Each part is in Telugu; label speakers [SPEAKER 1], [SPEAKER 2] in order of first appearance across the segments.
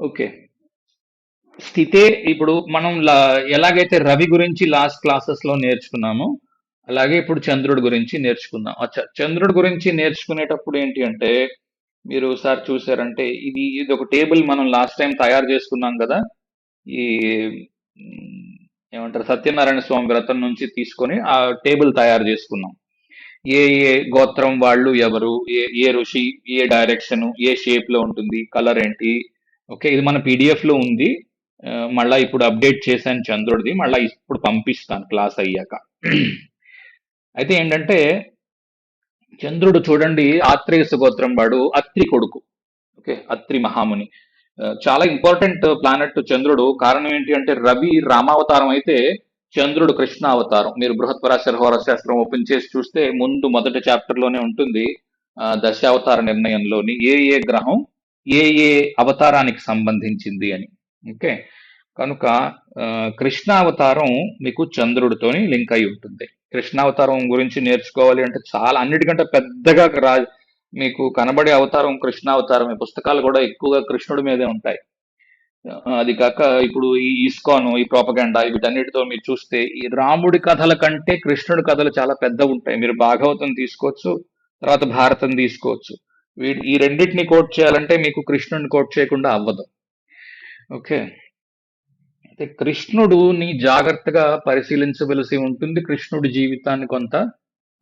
[SPEAKER 1] ఓకే. స్థితే ఇప్పుడు మనం లా- ఎలాగైతే రవి గురించి లాస్ట్ క్లాసెస్లో నేర్చుకున్నామో అలాగే ఇప్పుడు చంద్రుడి గురించి నేర్చుకుందాం. అచ్చా చంద్రుడి గురించి నేర్చుకునేటప్పుడు ఏంటి అంటే మీరు ఒకసారి చూసారంటే ఇది ఇది ఒక టేబుల్ మనం లాస్ట్ టైం తయారు చేసుకున్నాం కదా ఈ ఏమంటారు సత్యనారాయణ స్వామి వ్రతం నుంచి తీసుకొని ఆ టేబుల్ తయారు చేసుకున్నాం. ఏ ఏ గోత్రం వాళ్ళు ఎవరు ఏ ఏ ఋషి ఏ డైరెక్షన్ ఏ షేప్లో ఉంటుంది కలర్ ఏంటి ఓకే ఇది మన పీడిఎఫ్లో ఉంది. మళ్ళీ ఇప్పుడు అప్డేట్ చేశాను చంద్రుడిది. మళ్ళీ ఇప్పుడు పంపిస్తాను క్లాస్ అయ్యాక. అయితే ఏంటంటే చంద్రుడు చూడండి ఆత్రేయస గోత్రం వాడు అత్రి కొడుకు. ఓకే అత్రి మహాముని. చాలా ఇంపార్టెంట్ ప్లానెట్ చంద్రుడు. కారణం ఏంటి అంటే రవి రామావతారం అయితే చంద్రుడు కృష్ణ అవతారం మీరు బృహత్పరాశర హోరశాస్త్రం ఓపెన్ చేసి చూస్తే ముందు మొదటి చాప్టర్లోనే ఉంటుంది. ఆ, దశావతార నిర్ణయంలోని ఏ ఏ గ్రహం ఏ ఏ అవతారానికి సంబంధించింది అని. ఓకే? కనుక ఆ, కృష్ణావతారం మీకు చంద్రుడితోని లింక్ అయి ఉంటుంది. కృష్ణావతారం గురించి నేర్చుకోవాలి అంటే చాలా అన్నిటికంటే పెద్దగా రా మీకు కనబడే అవతారం కృష్ణావతారం. ఈ పుస్తకాలు కూడా ఎక్కువగా కృష్ణుడి మీదే ఉంటాయి. అది కాక ఇప్పుడు ఈ ఇస్కాను ఈ ప్రోపగండా వీటన్నిటితో మీరు చూస్తే ఈ రాముడి కథల కంటే కృష్ణుడి కథలు చాలా పెద్ద ఉంటాయి. మీరు భాగవతం తీసుకోవచ్చు తర్వాత భారతం తీసుకోవచ్చు. ఈ రెండింటిని కోట్ చేయాలంటే మీకు కృష్ణుడిని కోట్ చేయకుండా అవ్వదు. ఓకే అయితే కృష్ణుడుని జాగ్రత్తగా పరిశీలించవలసి ఉంటుంది. కృష్ణుడి జీవితాన్ని కొంత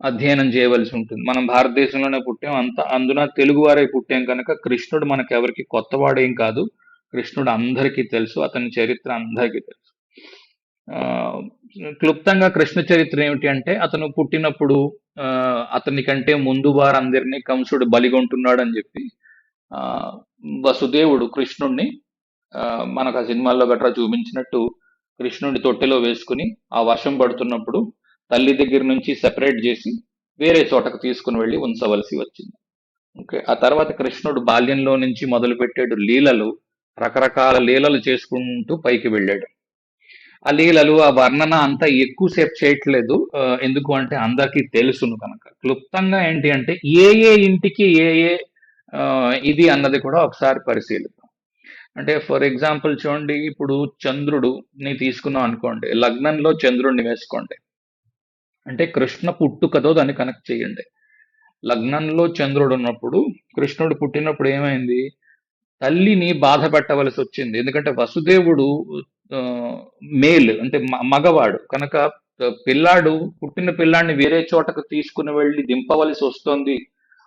[SPEAKER 1] అధ్యయనం చేయవలసి ఉంటుంది. మనం భారతదేశంలోనే పుట్టాం. అంత అందున తెలుగువారే పుట్టాం కనుక కృష్ణుడు మనకు ఎవరికి కొత్తవాడేం కాదు. కృష్ణుడు అందరికీ తెలుసు. అతని చరిత్ర అందరికీ తెలుసు. క్లుప్తంగా కృష్ణ చరిత్ర ఏమిటి అంటే అతను పుట్టినప్పుడు అతని కంటే ముందు వారందరినీ కంసుడు బలిగొంటున్నాడు అని చెప్పి వసుదేవుడు కృష్ణుణ్ణి మనకు ఆ సినిమాల్లో గట్రా చూపించినట్టు కృష్ణుడి తొట్టెలో వేసుకుని ఆ వర్షం పడుతున్నప్పుడు తల్లి దగ్గర నుంచి సెపరేట్ చేసి వేరే చోటకు తీసుకుని వెళ్ళి ఉంచవలసి వచ్చింది. ఓకే ఆ తర్వాత కృష్ణుడు బాల్యంలో నుంచి మొదలుపెట్టాడు లీలలు రకరకాల లీలలు చేసుకుంటూ పైకి వెళ్ళాడు. ఆ లీలలు ఆ వర్ణన అంతా ఎక్కువసేపు చేయట్లేదు. ఎందుకు అంటే అందరికీ తెలుసును కనుక. క్లుప్తంగా ఏంటి అంటే ఏ ఏ ఇంటికి ఏ ఏ ఇది అన్నది కూడా ఒకసారి పరిశీలిద్దాం. అంటే ఫర్ ఎగ్జాంపుల్ చూడండి ఇప్పుడు చంద్రుడుని తీసుకున్నాం అనుకోండి లగ్నంలో చంద్రుడిని వేసుకోండి. అంటే కృష్ణ పుట్టుకతో దాన్ని కనెక్ట్ చేయండి. లగ్నంలో చంద్రుడు ఉన్నప్పుడు కృష్ణుడు పుట్టినప్పుడు ఏమైంది? తల్లిని బాధ పెట్టవలసి వచ్చింది. ఎందుకంటే వసుదేవుడు మేల్ అంటే మ- మగవాడు. కనుక పిల్లాడు పుట్టిన పిల్లాడిని వేరే చోటకు తీసుకుని వెళ్ళి దింపవలసి వస్తుంది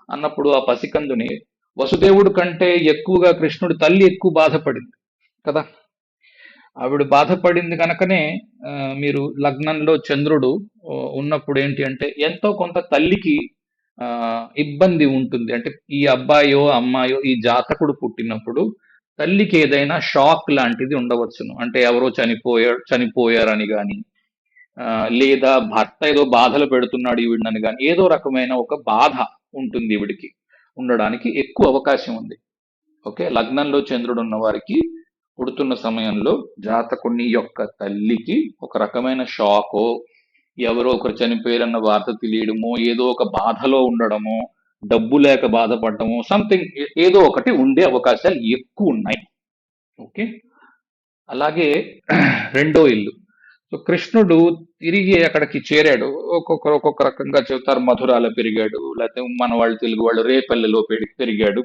[SPEAKER 1] అన్నప్పుడు ఆ పసికందుని వసుదేవుడు కంటే ఎక్కువగా కృష్ణుడు తల్లి ఎక్కువ బాధపడింది కదా? ఆవిడ బాధపడింది కనుకనే మీరు లగ్నంలో చంద్రుడు ఉన్నప్పుడు ఏంటి అంటే ఎంతో కొంత తల్లికి ఇబ్బంది ఉంటుంది. అంటే ఈ అబ్బాయో అమ్మాయో ఈ జాతకుడు పుట్టినప్పుడు తల్లికి ఏదైనా షాక్ లాంటిది ఉండవచ్చును. అంటే ఎవరో చనిపోయారు చనిపోయారని కానీ లేదా భర్త ఏదో బాధలు పెడుతున్నాడు ఈవిడని కానీ ఏదో రకమైన ఒక బాధ ఉంటుంది ఈవిడికి ఉండడానికి ఎక్కువ అవకాశం ఉంది. ఓకే? లగ్నంలో చంద్రుడు ఉన్న వారికి పుడుతున్న సమయంలో జాతకుని యొక్క తల్లికి ఒక రకమైన షాకో ఎవరో ఒకరు చనిపోయారన్న వార్త తెలియడము ఏదో ఒక బాధలో ఉండడము డబ్బు లేక బాధపడటము సంథింగ్ ఏదో ఒకటి ఉండే అవకాశాలు ఎక్కువ ఉన్నాయి. ఓకే? అలాగే రెండో ఇల్లు. సో కృష్ణుడు తిరిగి అక్కడికి చేరాడు. ఒక్కొక్కరు ఒక్కొక్క రకంగా చెబుతారు మధురాలో పెరిగాడు లేకపోతే మన వాళ్ళు తెలుగు వాళ్ళు రేపల్లెలో పెరిగాడు.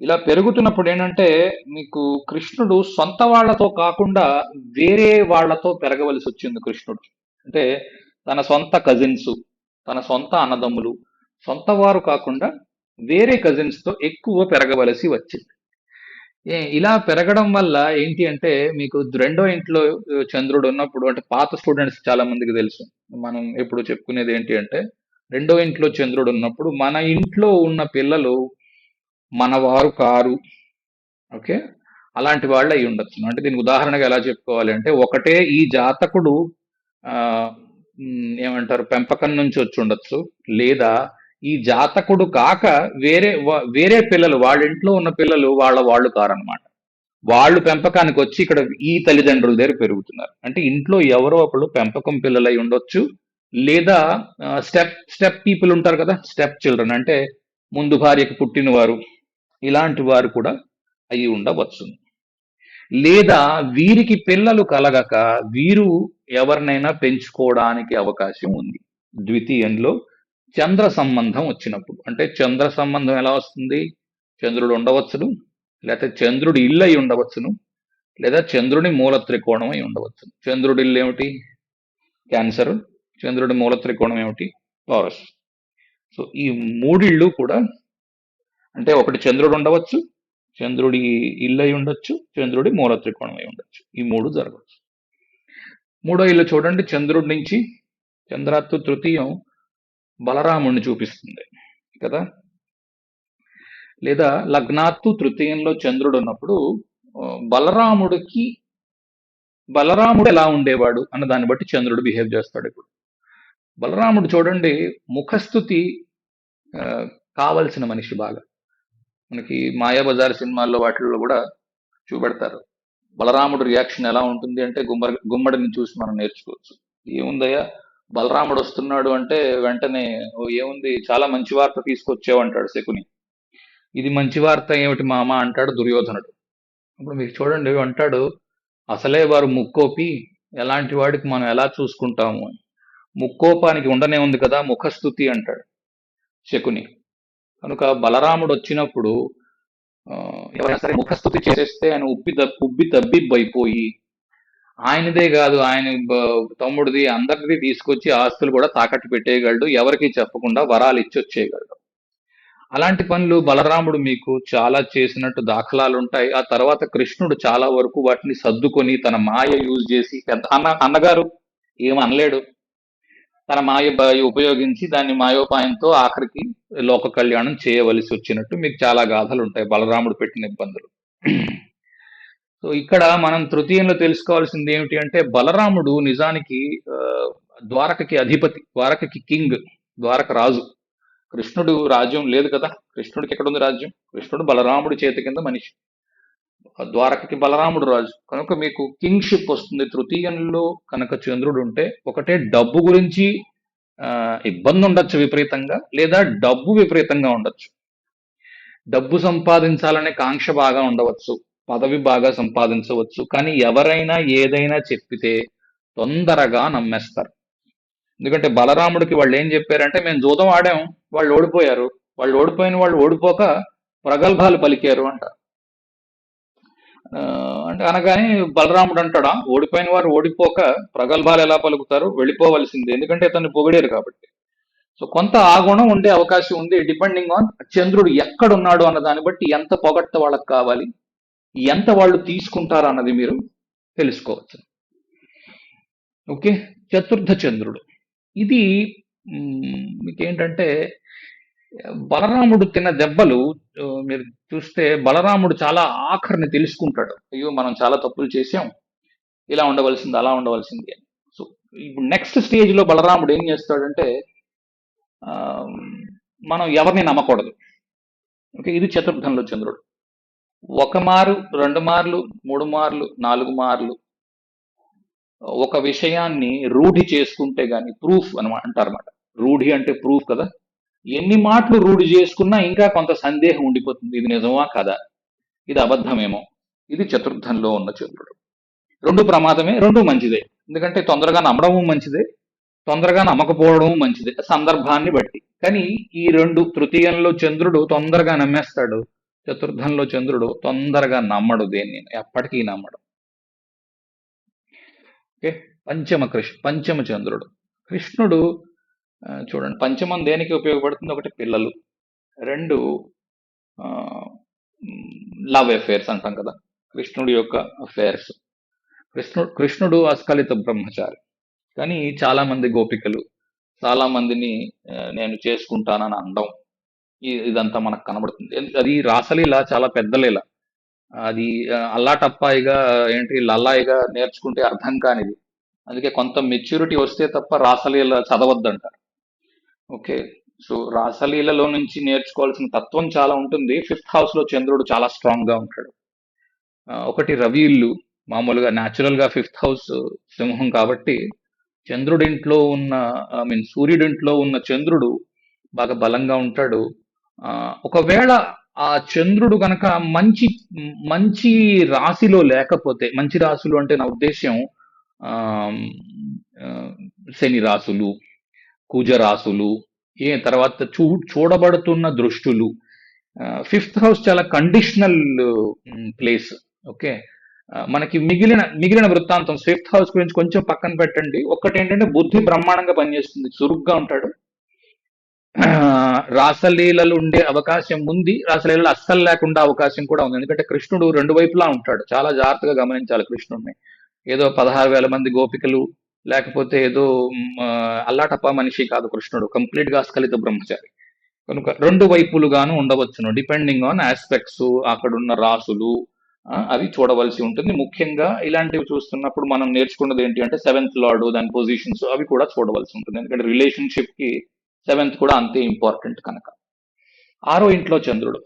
[SPEAKER 1] ఇలా పెరుగుతున్నప్పుడు ఏంటంటే మీకు కృష్ణుడు సొంత వాళ్ళతో కాకుండా వేరే వాళ్ళతో పెరగవలసి వచ్చింది కృష్ణుడు. అంటే తన సొంత కజిన్స్ తన సొంత అన్నదమ్ములు సొంత వారు కాకుండా వేరే కజిన్స్తో ఎక్కువ పెరగవలసి వచ్చింది. ఇలా పెరగడం వల్ల ఏంటి అంటే మీకు రెండో ఇంట్లో చంద్రుడు ఉన్నప్పుడు అంటే పాత స్టూడెంట్స్ చాలా మందికి తెలుసు. మనం ఎప్పుడు చెప్పుకునేది ఏంటి అంటే రెండో ఇంట్లో చంద్రుడు ఉన్నప్పుడు మన ఇంట్లో ఉన్న పిల్లలు మనవారు కారు. ఓకే? అలాంటి వాళ్ళు అయి ఉండొచ్చు. అంటే దీనికి ఉదాహరణగా ఎలా చెప్పుకోవాలి అంటే ఒకటే ఈ జాతకుడు ఏమంటారు పెంపకం నుంచి వచ్చి ఉండొచ్చు. లేదా ఈ జాతకుడు కాక వేరే వా- వేరే పిల్లలు వాళ్ళ ఇంట్లో ఉన్న పిల్లలు వాళ్ళ వాళ్ళు కారనమాట. వాళ్ళు పెంపకానికి వచ్చి ఇక్కడ ఈ తల్లిదండ్రుల దగ్గర పెరుగుతున్నారు. అంటే ఇంట్లో ఎవరో ఒకళ్ళు పెంపకం పిల్లలై ఉండొచ్చు. లేదా స్టెప్ స్టెప్ పీపుల్ ఉంటారు కదా స్టెప్ చిల్డ్రన్. అంటే ముందు భార్యకు పుట్టినవారు ఇలాంటి వారు కూడా అయి ఉండవచ్చును లేదా వీరికి పిల్లలు కలగక వీరు ఎవరినైనా పెంచుకోవడానికి అవకాశం ఉంది. ద్వితీయంలో చంద్ర సంబంధం వచ్చినప్పుడు అంటే చంద్ర సంబంధం ఎలా వస్తుంది? చంద్రుడు ఉండవచ్చును లేదా చంద్రుడి ఇల్లు అయి ఉండవచ్చును లేదా చంద్రుని మూల త్రికోణం అయి ఉండవచ్చును. చంద్రుడి ఇల్లు ఏమిటి? క్యాన్సర్ చంద్రుడి మూల త్రికోణం ఏమిటి? టారస్ సో ఈ మూడిళ్ళు కూడా అంటే ఒకటి చంద్రుడు ఉండవచ్చు చంద్రుడి ఇల్లు అయి ఉండొచ్చు చంద్రుడి మూల త్రికోణం అయి ఉండొచ్చు. ఈ మూడు జరగవచ్చు. మూడో ఇల్లు చూడండి చంద్రుడి నుంచి చంద్రాత్తు తృతీయం బలరాముడిని చూపిస్తుంది కదా? లేదా లగ్నాత్తు తృతీయంలో చంద్రుడు ఉన్నప్పుడు బలరాముడికి బలరాముడు ఎలా ఉండేవాడు అన్న దాన్ని బట్టి చంద్రుడు బిహేవ్ చేస్తాడు ఇప్పుడు. బలరాముడు చూడండి ముఖస్థుతి కావలసిన మనిషి బాగా. మనకి మాయాబజార్ సినిమాల్లో వాటిల్లో కూడా చూపెడతారు. బలరాముడు రియాక్షన్ ఎలా ఉంటుంది అంటే గుమ్మడి గుమ్మడిని చూసి మనం నేర్చుకోవచ్చు. ఏముందయ్యా? బలరాముడు వస్తున్నాడు అంటే వెంటనే "ఓ, ఏముంది? చాలా మంచి వార్త తీసుకొచ్చావు అంటాడు శకుని. ఇది మంచి వార్త ఏమిటి మామ అంటాడు దుర్యోధనుడు. ఇప్పుడు మీకు చూడండి అంటాడు అసలే వారు ముక్కోపి ఎలాంటి వాడికి మనం ఎలా చూసుకుంటాము అని. ముక్కోపానికి ఉండనే ఉంది కదా ముఖస్థుతి అంటాడు శకుని. కనుక బలరాముడు వచ్చినప్పుడు ఎవరైనా సరే ముఖస్థుతి చేసేస్తే ఆయన ఉప్పి ఉబ్బి తబ్బిబ్బైపోయి ఆయనదే కాదు ఆయన తమ్ముడిది అందరిది తీసుకొచ్చి ఆస్తులు కూడా తాకట్టు పెట్టేయగలడు ఎవరికి చెప్పకుండా వరాలు ఇచ్చి వచ్చేయగలడు. అలాంటి పనులు బలరాముడు మీకు చాలా చేసినట్టు దాఖలాలు ఉంటాయి ఆ తర్వాత కృష్ణుడు చాలా వరకు వాటిని సర్దుకొని తన మాయ యూజ్ చేసి పెద్ద అన్న అన్నగారు ఏం అనలేడు తన మాయ ఉపయోగించి దాన్ని మాయోపాయంతో ఆఖరికి లోక కళ్యాణం చేయవలసి వచ్చినట్టు మీకు చాలా గాథలు ఉంటాయి. బలరాముడు పెట్టిన ఇబ్బందులు సో ఇక్కడ మనం తృతీయంలో తెలుసుకోవాల్సింది ఏమిటి అంటే బలరాముడు నిజానికి ద్వారకకి అధిపతి ద్వారకకి కింగ్ ద్వారక రాజు. కృష్ణుడు రాజ్యం లేదు కదా? కృష్ణుడికి ఎక్కడ ఉంది రాజ్యం? కృష్ణుడు బలరాముడి చేతి కింద మనిషి. ద్వారకకి బలరాముడు రాజు. కనుక మీకు కింగ్షిప్ వస్తుంది. తృతీయంలో కనుక చంద్రుడు ఉంటే ఒకటే డబ్బు గురించి ఇబ్బంది ఉండొచ్చు విపరీతంగా లేదా డబ్బు విపరీతంగా ఉండొచ్చు. డబ్బు సంపాదించాలనే కాంక్ష బాగా ఉండవచ్చు. పదవి బాగా సంపాదించవచ్చు. కానీ ఎవరైనా ఏదైనా చెప్పితే తొందరగా నమ్మేస్తారు. ఎందుకంటే బలరాముడికి వాళ్ళు ఏం చెప్పారంటే మేము జూదం ఆడాం వాళ్ళు ఓడిపోయారు. వాళ్ళు ఓడిపోయిన వాళ్ళు ఓడిపోక ప్రగల్భాలు పలికారు అంట. అంటే అనగానే బలరాముడు అంటాడా ఓడిపోయిన వారు ఓడిపోక ప్రగల్భాలు ఎలా పలుకుతారు? వెళ్ళిపోవలసింది. ఎందుకంటే ఇతన్ని పొగిడారు కాబట్టి. సో కొంత ఆ గుణం ఉండే అవకాశం ఉంది. డిపెండింగ్ ఆన్ చంద్రుడు ఎక్కడున్నాడు అన్న దాన్ని బట్టి ఎంత పొగట్ట వాళ్ళకి కావాలి ఎంత వాళ్ళు తీసుకుంటారు అన్నది మీరు తెలుసుకోవచ్చు. ఓకే? చతుర్థ చంద్రుడు. ఇది మీకేంటంటే బలరాముడు తిన్న దెబ్బలు మీరు చూస్తే బలరాముడు చాలా ఆఖరిని తెలుసుకుంటాడు. అయ్యో మనం చాలా తప్పులు చేసాం ఇలా ఉండవలసింది అలా ఉండవలసింది అని. సో ఇప్పుడు నెక్స్ట్ స్టేజ్లో బలరాముడు ఏం చేస్తాడంటే మనం ఎవరిని నమ్మకూడదు. ఓకే ఇది చతుర్థంలో చంద్రుడు. ఒక మారు రెండు మార్లు మూడు మార్లు నాలుగు మార్లు ఒక విషయాన్ని రూఢి చేసుకుంటే గాని ప్రూఫ్ అనమాట అంటారన్నమాట. రూఢి అంటే ప్రూఫ్ కదా? ఎన్ని మాటలు రూఢి చేసుకున్నా ఇంకా కొంత సందేహం ఉండిపోతుంది. ఇది నిజమా కదా? ఇది అబద్ధమేమో? ఇది చతుర్థంలో ఉన్న చంద్రుడు రెండు ప్రమాదమే రెండు మంచిదే. ఎందుకంటే తొందరగా నమ్మడము మంచిదే తొందరగా నమ్మకపోవడం మంచిదే. సందర్భాన్ని బట్టి. కానీ ఈ రెండు తృతీయంలో చంద్రుడు తొందరగా నమ్మేస్తాడు. చతుర్థంలో చంద్రుడు తొందరగా నమ్మడు దేన్ని? ఎప్పటికీ నమ్మడు. ఓకే? పంచమ కృష్ణ పంచమ చంద్రుడు. కృష్ణుడు చూడండి. పంచమం దేనికి ఉపయోగపడుతుంది? ఒకటి పిల్లలు. రెండు లవ్ అఫేర్స్ అంటాం కదా. కృష్ణుడి యొక్క అఫేర్స్. కృష్ణుడు కృష్ణుడు అస్కలిత బ్రహ్మచారి. కానీ చాలా మంది గోపికలు చాలా మందిని నేను చేసుకుంటానని అనడం ఇదంతా మనకు కనబడుతుంది. అది రాసలీల చాలా పెద్ద లీల. అది అల్లాటప్పాయిగా ఏంటి లల్లాయిగా నేర్చుకుంటే అర్థం కానిది. అందుకే కొంత మెచ్యూరిటీ వస్తే తప్ప రాసలీల చదవద్దంటారు. ఓకే. సో రాసలీలలో నుంచి నేర్చుకోవాల్సిన తత్వం చాలా ఉంటుంది. ఫిఫ్త్ హౌస్లో చంద్రుడు చాలా స్ట్రాంగ్గా ఉంటాడు. ఒకటి రవి ఇల్లు. మామూలుగా న్యాచురల్గా ఫిఫ్త్ హౌస్ సింహం కాబట్టి చంద్రుడింట్లో ఉన్న ఐ మీన్ సూర్యుడింట్లో ఉన్న చంద్రుడు బాగా బలంగా ఉంటాడు. ఒకవేళ ఆ చంద్రుడు కనుక మంచి మంచి రాశిలో లేకపోతే మంచి రాశులు అంటే నా ఉద్దేశ్యం శని రాశులు కుజరాసులు ఏ తర్వాత చూ చూడబడుతున్న దృష్టులు. ఫిఫ్త్ హౌస్ చాలా కండిషనల్ ప్లేస్. ఓకే? మనకి మిగిలిన మిగిలిన వృత్తాంతం ఫిఫ్త్ హౌస్ గురించి కొంచెం పక్కన పెట్టండి. ఒక్కటి ఏంటంటే బుద్ధి బ్రహ్మాండంగా పనిచేస్తుంది. చురుగ్గా ఉంటాడు. రాసలీలలు ఉండే అవకాశం ఉంది. రాసలీలలు అస్సలు లేకుండా అవకాశం కూడా ఉంది. ఎందుకంటే కృష్ణుడు రెండు వైపులా ఉంటాడు. చాలా జాగ్రత్తగా గమనించాలి కృష్ణుడిని ఏదో పదహారు వేల మంది గోపికలు లేకపోతే ఏదో అల్లాటప్ప మనిషి కాదు కృష్ణుడు. కంప్లీట్గా అస్ఖలిత బ్రహ్మచారి. కనుక రెండు వైపులుగాను ఉండవచ్చును. డిపెండింగ్ ఆన్ ఆస్పెక్ట్స్ అక్కడున్న రాసులు అవి చూడవలసి ఉంటుంది. ముఖ్యంగా ఇలాంటివి చూస్తున్నప్పుడు మనం నేర్చుకున్నది ఏంటి అంటే సెవెంత్ లార్డు దాని పొజిషన్స్ అవి కూడా చూడవలసి ఉంటుంది. ఎందుకంటే రిలేషన్షిప్కి సెవెంత్ కూడా అంతే ఇంపార్టెంట్ కనుక. ఆరో ఇంట్లో చంద్రుడు.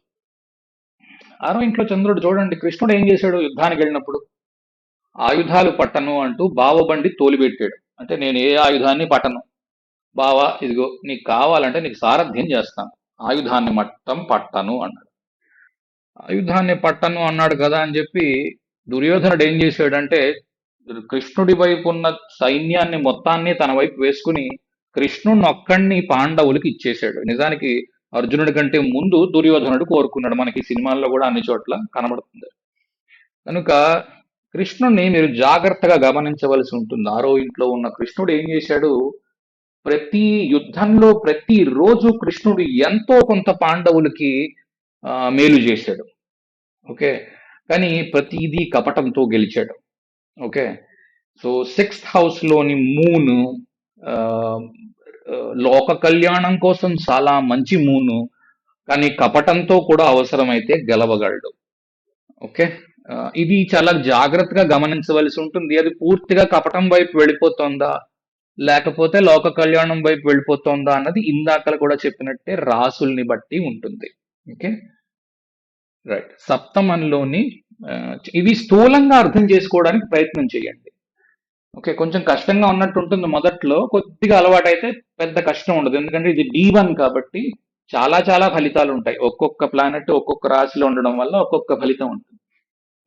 [SPEAKER 1] ఆరో ఇంట్లో చంద్రుడు చూడండి కృష్ణుడు ఏం చేశాడు? యుద్ధానికి వెళ్ళినప్పుడు ఆయుధాలు పట్టను అంటూ బావబండి తోలిపెట్టాడు. అంటే నేను ఏ ఆయుధాన్ని పట్టను? బావా ఇదిగో నీకు కావాలంటే నీకు సారథ్యం చేస్తాను. ఆయుధాన్ని మట్టం పట్టను అన్నాడు. ఆయుధాన్ని పట్టను అన్నాడు కదా అని చెప్పి దుర్యోధనుడు ఏం చేశాడంటే కృష్ణుడి వైపు ఉన్న సైన్యాన్ని మొత్తాన్ని తన వైపు వేసుకుని కృష్ణుడిని ఒక్కడిని పాండవులకి ఇచ్చేశాడు. నిజానికి అర్జునుడి కంటే ముందు దుర్యోధనుడు కోరుకున్నాడు. మనకి సినిమాల్లో కూడా అన్ని చోట్ల కనబడుతుంది. కనుక కృష్ణుడిని మీరు జాగ్రత్తగా గమనించవలసి ఉంటుంది. ఆరో ఇంట్లో ఉన్న కృష్ణుడు ఏం చేశాడు? ప్రతి యుద్ధంలో ప్రతి రోజు కృష్ణుడు ఎంతో కొంత పాండవులకి మేలు చేశాడు. ఓకే? కానీ ప్రతిదీ కపటంతో గెలిచాడు. ఓకే? సో సిక్స్త్ హౌస్లోని మూన్ లోక కళ్యాణం కోసం చాలా మంచి మూను కానీ కపటంతో కూడా అవసరమైతే గెలవగలడు. ఓకే? ఇది చాలా జాగ్రత్తగా గమనించవలసి ఉంటుంది. అది పూర్తిగా కపటం వైపు వెళ్ళిపోతుందా? లేకపోతే లోక కళ్యాణం వైపు వెళ్ళిపోతుందా అన్నది ఇందాకలు కూడా చెప్పినట్టే రాసుల్ని బట్టి ఉంటుంది. ఓకే? రైట్. సప్తమంలోని ఆ, ఇవి స్థూలంగా అర్థం చేసుకోవడానికి ప్రయత్నం చేయండి. ఓకే? కొంచెం కష్టంగా ఉన్నట్టు ఉంటుంది మొదట్లో. కొద్దిగా అలవాటైతే పెద్ద కష్టం ఉండదు. ఎందుకంటే ఇది డి వన్ కాబట్టి చాలా చాలా ఫలితాలు ఉంటాయి. ఒక్కొక్క ప్లానెట్ ఒక్కొక్క రాశిలో ఉండడం వల్ల ఒక్కొక్క ఫలితం ఉంటుంది.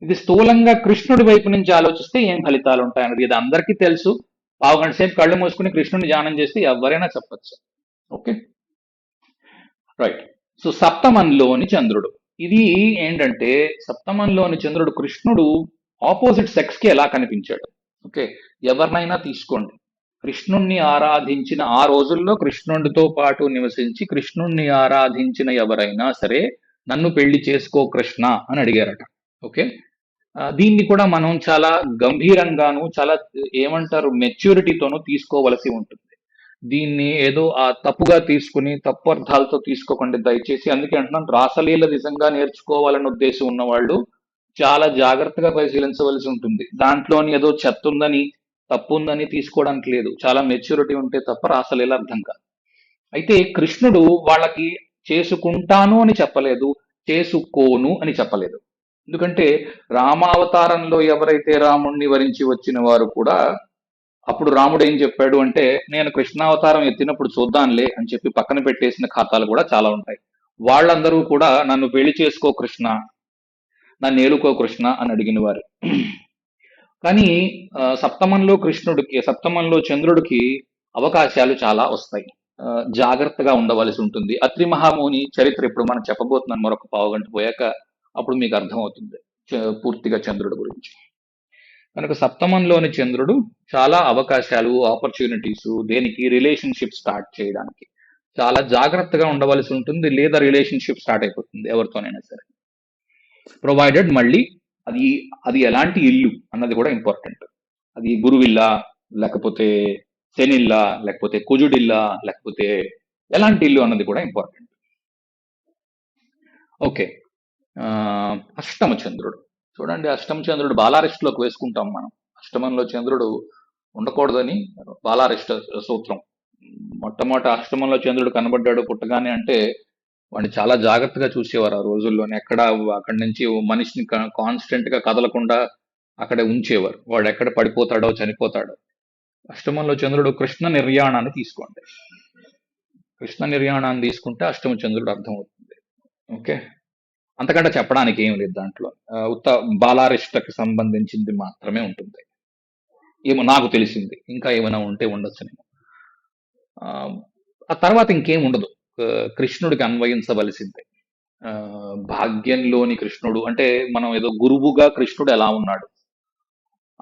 [SPEAKER 1] ఇది స్థూలంగా కృష్ణుడి వైపు నుంచి ఆలోచిస్తే ఏం ఫలితాలు ఉంటాయన్నది ఇది అందరికీ తెలుసు. పావు గంట సేపు కళ్ళు మూసుకుని కృష్ణుని ధ్యానం చేస్తే ఎవరైనా చెప్పచ్చు. ఓకే? రైట్. సో సప్తమంలోని చంద్రుడు. ఇది ఏంటంటే సప్తమంలోని చంద్రుడు కృష్ణుడు ఆపోజిట్ సెక్స్కి ఎలా కనిపించాడు? ఓకే? ఎవరినైనా తీసుకోండి. కృష్ణుణ్ణి ఆరాధించిన ఆ రోజుల్లో కృష్ణుడితో పాటు నివసించి కృష్ణుణ్ణి ఆరాధించిన ఎవరైనా సరే నన్ను పెళ్ళి చేసుకో కృష్ణ అని అడిగారట. ఓకే? దీన్ని కూడా మనం చాలా గంభీరంగాను చాలా ఏమంటారు మెచ్యూరిటీతోనూ తీసుకోవలసి ఉంటుంది. దీన్ని ఏదో ఆ తప్పుగా తీసుకుని తప్పు అర్థాలతో తీసుకోకండి దయచేసి. అందుకే అంటున్నాను రాసలీల నిజంగా నేర్చుకోవాలనే ఉద్దేశం ఉన్నవాళ్ళు చాలా జాగ్రత్తగా పరిశీలించవలసి ఉంటుంది. దాంట్లోని ఏదో చెత్త ఉందని తప్పు ఉందని తీసుకోవడానికి లేదు. చాలా మెచ్యూరిటీ ఉంటే తప్ప రాసలీల అర్థం కాదు. అయితే కృష్ణుడు వాళ్ళకి చేసుకుంటాను అని చెప్పలేదు చేసుకోను అని చెప్పలేదు. ఎందుకంటే రామావతారంలో ఎవరైతే రాముణ్ణి వరించి వచ్చిన వారు కూడా అప్పుడు రాముడు ఏం చెప్పాడు అంటే నేను కృష్ణావతారం ఎత్తినప్పుడు చూద్దాంలే అని చెప్పి పక్కన పెట్టేసిన ఖాతాలు కూడా చాలా ఉంటాయి. వాళ్ళందరూ కూడా నన్ను పెళ్ళి చేసుకో కృష్ణ నన్ను ఏలుకో కృష్ణ అని అడిగిన వారు. కానీ సప్తమంలో కృష్ణుడికి సప్తమంలో చంద్రుడికి అవకాశాలు చాలా వస్తాయి. జాగ్రత్తగా ఉండవలసి ఉంటుంది. అత్రి మహాముని చరిత్ర ఇప్పుడు మనం చెప్పబోతున్నాను మరొక పావుగంట పోయాక అప్పుడు మీకు అర్థమవుతుంది. చ- పూర్తిగా చంద్రుడి గురించి. కనుక సప్తమంలోని చంద్రుడు చాలా అవకాశాలు ఆపర్చునిటీస్ దేనికి? రిలేషన్షిప్ స్టార్ట్ చేయడానికి. చాలా జాగ్రత్తగా ఉండవలసి ఉంటుంది లేదా రిలేషన్షిప్ స్టార్ట్ అయిపోతుంది ఎవరితోనైనా సరే. ప్రొవైడెడ్ మళ్ళీ అది అది ఎలాంటి ఇల్లు అన్నది కూడా ఇంపార్టెంట్ అది గురువిల్లా లేకపోతే శనిల్లా లేకపోతే కుజుడిల్లా లేకపోతే ఎలాంటి ఇల్లు అన్నది కూడా ఇంపార్టెంట్ ఓకే. అష్టమ చంద్రుడు. చూడండి అష్టమ చంద్రుడు బాలారిస్టులోకి వేసుకుంటాం మనం. అష్టమంలో చంద్రుడు ఉండకూడదని బాలారిష్ట సూత్రం. మొట్టమొదట అష్టమంలో చంద్రుడు కనబడ్డాడు పుట్టగానే అంటే వాడిని చాలా జాగ్రత్తగా చూసేవారు ఆ రోజుల్లోనే. ఎక్కడ అక్కడి నుంచి ఓ మనిషిని కాన్స్టెంట్గా కదలకుండా అక్కడే ఉంచేవారు. వాడు ఎక్కడ పడిపోతాడో చనిపోతాడో. అష్టమంలో చంద్రుడు కృష్ణ నిర్యాణాన్ని తీసుకోండి. కృష్ణ నిర్యాణాన్ని తీసుకుంటే అష్టమ చంద్రుడు అర్థమవుతుంది. ఓకే? అంతకంటే చెప్పడానికి ఏం లేదు దాంట్లో. ఉత్త బాలారిష్టకి సంబంధించింది మాత్రమే ఉంటుంది. ఏమో నాకు తెలిసింది. ఇంకా ఏమైనా ఉంటే ఉండొచ్చు నేను ఆ ఆ తర్వాత ఇంకేం ఉండదు. కృష్ణుడికి అన్వయించవలసిందే. ఆ, భాగ్యంలోని కృష్ణుడు అంటే మనం ఏదో గురువుగా కృష్ణుడు ఎలా ఉన్నాడు?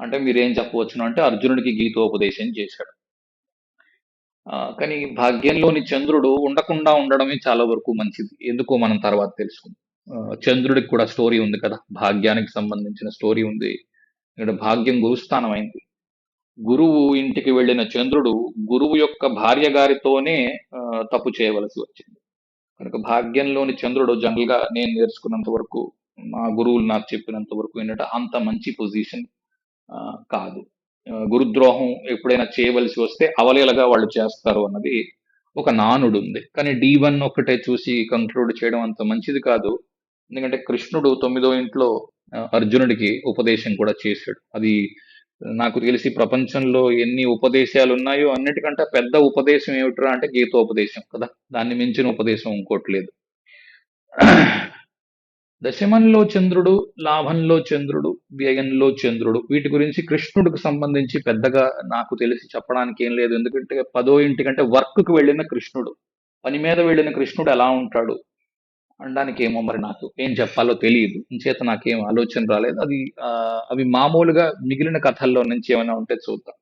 [SPEAKER 1] అంటే మీరేం చెప్పవచ్చును అంటే అర్జునుడికి గీతోపదేశం చేశాడు. కానీ భాగ్యంలోని చంద్రుడు ఉండకుండా ఉండడమే చాలా వరకు మంచిది. ఎందుకో మనం తర్వాత తెలుసుకుందాం. చంద్రుడికి కూడా స్టోరీ ఉంది కదా. భాగ్యానికి సంబంధించిన స్టోరీ ఉంది. ఇక్కడ భాగ్యం గురుస్థానం అయింది. గురువు ఇంటికి వెళ్ళిన చంద్రుడు గురువు యొక్క భార్య గారితోనే తప్పు చేయవలసి వచ్చింది. కనుక భాగ్యంలోని చంద్రుడు జనరల్గా నేను నేర్చుకున్నంత వరకు మా గురువులు నాకు చెప్పినంత వరకు ఏంటంటే అంత మంచి పొజిషన్ కాదు. గురుద్రోహం ఎప్పుడైనా చేయవలసి వస్తే అవలేలగా వాళ్ళు చేస్తారు అన్నది ఒక నానుడు ఉంది కానీ డి వన్ ఒకటే చూసి కంక్లూడ్ చేయడం అంత మంచిది కాదు. ఎందుకంటే కృష్ణుడు తొమ్మిదో ఇంట్లో అర్జునుడికి ఉపదేశం కూడా చేశాడు. అది నాకు తెలిసి ప్రపంచంలో ఎన్ని ఉపదేశాలు ఉన్నాయో అన్నిటికంటే పెద్ద ఉపదేశం ఏమిట్రా అంటే గీతోపదేశం కదా. దాన్ని మించిన ఉపదేశం ఇంకోటి లేదు. దశమంలో చంద్రుడు లాభంలో చంద్రుడు వ్యయంలో చంద్రుడు వీటి గురించి కృష్ణుడికి సంబంధించి పెద్దగా నాకు తెలిసి చెప్పడానికి ఏం లేదు. ఎందుకంటే పదో ఇంటికంటే వర్క్కి వెళ్ళిన కృష్ణుడు పని మీద వెళ్ళిన కృష్ణుడు ఎలా ఉంటాడు? అనడానికి ఏమో మరి నాకు? ఏం చెప్పాలో తెలియదు ఇంచేత నాకేం ఆలోచన రాలేదు. అది అవి మామూలుగా మిగిలిన కథల్లో నుంచి ఏమైనా ఉంటే చూద్దాం.